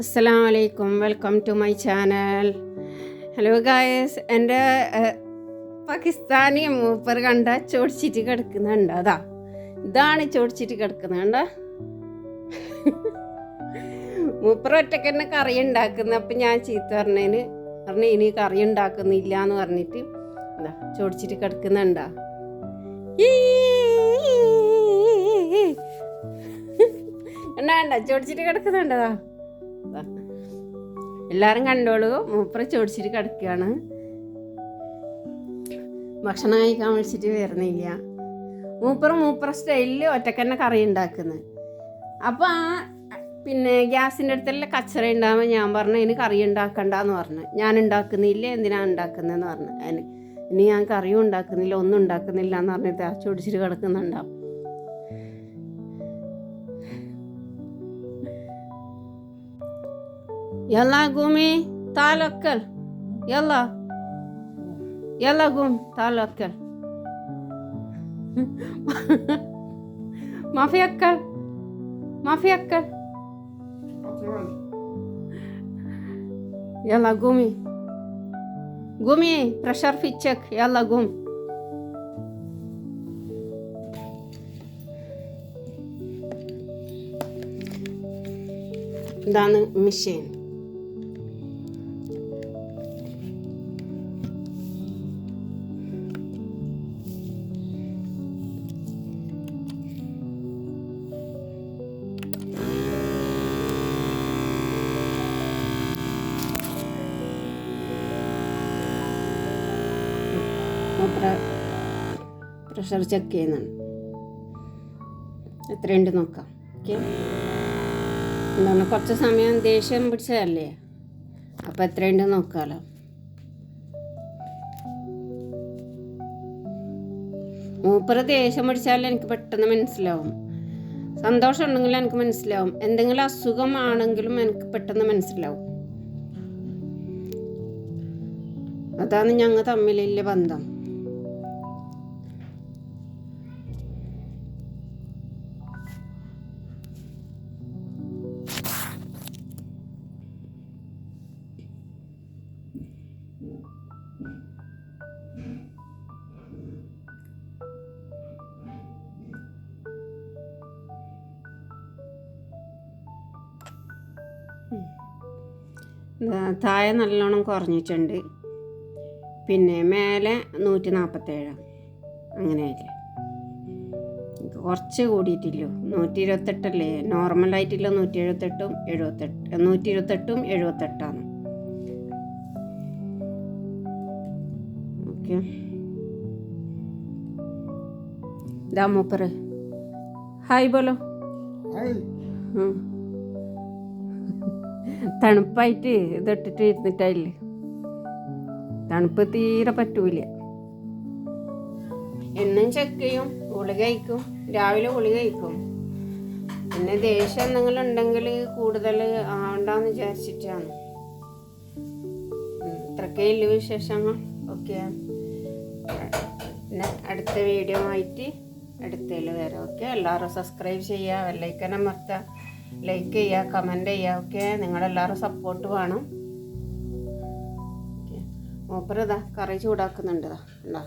അസ്സലാമു അലൈക്കും welcome to my channel. Hello guys എന്റെ പാകിസ്ഥാനി മൂപ്പർ കണ്ട ചോടിച്ചിട്ട് കിടക്കുന്നുണ്ട്. അതാ ഇതാണ് ചോടിച്ചിട്ട് കിടക്കുന്നുണ്ട മൂപ്പർ ഒറ്റയ്ക്ക് തന്നെ കറി ഉണ്ടാക്കുന്ന. അപ്പം ഞാൻ ചീത്ത പറഞ്ഞതിന് പറഞ്ഞു ഇനി കറി ഉണ്ടാക്കുന്നില്ല എന്ന് പറഞ്ഞിട്ട് എന്താ ചോടിച്ചിട്ട് കിടക്കുന്നുണ്ടാ. വേണ്ട ചോടിച്ചിട്ട് കിടക്കുന്നുണ്ടതാ എല്ലാവരും കണ്ടോളൂ. മൂപ്പറ ചോടിച്ചിട്ട് കിടക്കുകയാണ്. ഭക്ഷണം കഴിക്കാൻ വിളിച്ചിട്ട് വരുന്നില്ല. മൂപ്പർ മൂപ്പറ സ്റ്റൈലിൽ ഒറ്റക്കന്നെ കറി ഉണ്ടാക്കുന്നത് അപ്പോൾ ആ പിന്നെ ഗ്യാസിന്റെ അടുത്തെല്ലാം കച്ചറ ഉണ്ടാകുമ്പോൾ ഞാൻ പറഞ്ഞു ഇനി കറി ഉണ്ടാക്കണ്ടെന്ന് പറഞ്ഞു. ഞാൻ ഉണ്ടാക്കുന്നില്ല എന്തിനാണ് ഉണ്ടാക്കുന്നതെന്ന് പറഞ്ഞു. അതിന് ഇനി ഞാൻ കറിയും ഉണ്ടാക്കുന്നില്ല ഒന്നും ഉണ്ടാക്കുന്നില്ല എന്ന് പറഞ്ഞിട്ട് ആ ചൊടിച്ചിട്ട് കിടക്കുന്നുണ്ടാവും. يلا قومي تعال أكل يلا يلا قوم تعال أكل ما في أكل ما في أكل يلا قومي قومي برشر في تشك يلا قومي Дана Мишень. പ്രഷർ ചെക്ക് ചെയ്യുന്നുണ്ട്. എത്രയുണ്ട് നോക്കാം. ഓക്കെ. എന്താണ് കുറച്ച് സമയം ദേഷ്യം പിടിച്ചതല്ലേ? അപ്പം എത്രയുണ്ട് നോക്കാമല്ലോ മൂപ്പറ് ദേഷ്യം പിടിച്ചാൽ എനിക്ക് പെട്ടെന്ന് മനസ്സിലാവും. സന്തോഷം ഉണ്ടെങ്കിൽ എനിക്ക് മനസ്സിലാവും. എന്തെങ്കിലും അസുഖമാണെങ്കിലും എനിക്ക് പെട്ടെന്ന് മനസ്സിലാവും. അതാണ് ഞങ്ങൾ തമ്മിലുള്ള ബന്ധം. താഴെ നല്ലോണം കുറഞ്ഞിട്ടുണ്ട്. പിന്നെ മേലെ നൂറ്റി നാൽപ്പത്തേഴ് അങ്ങനെയല്ലേ കുറച്ച് കൂടിയിട്ടില്ലോ. നൂറ്റി ഇരുപത്തെട്ടല്ലേ നോർമലായിട്ടില്ല നൂറ്റി എഴുപത്തെട്ടും എഴുപത്തെട്ട് നൂറ്റി ഇരുപത്തെട്ടും എഴുപത്തെട്ടാണ്. ഓക്കെ. ഇതാ മൂപ്പറ് ഹായ് ബോലോ. ഉം. തണുപ്പായിട്ട് ഇതിട്ടിട്ട് ഇരുന്നിട്ടായില്ലേ? തണുപ്പ് തീരെ പറ്റൂല എന്നും ചക്കയും ഗുളിക കഴിക്കും. രാവിലെ ഗുളിക കഴിക്കും. പിന്നെ ദേഷ്യം എന്തെങ്കിലും ഉണ്ടെങ്കിൽ കൂടുതൽ ആവണ്ടെന്ന് വിചാരിച്ചിട്ടാണ്. ഇത്രക്കേ ഇല്ല വിശേഷങ്ങൾ. ഓക്കെ. പിന്നെ അടുത്ത വീഡിയോ ആയിട്ട് അടുത്തതിൽ വരാം. ഓക്കെ? എല്ലാവരും സബ്സ്ക്രൈബ് ചെയ്യുക വെല്ലൈക്കൻ അമർത്തുക. ലൈക്ക് ചെയ്യുക കമന്റ് ചെയ്യുക ഓക്കെ നിങ്ങളെല്ലാവരും സപ്പോർട്ട് വേണം. ഓക്കെ മൂപ്പരതാ കറി ചൂടാക്കുന്നുണ്ട് ഉണ്ടോ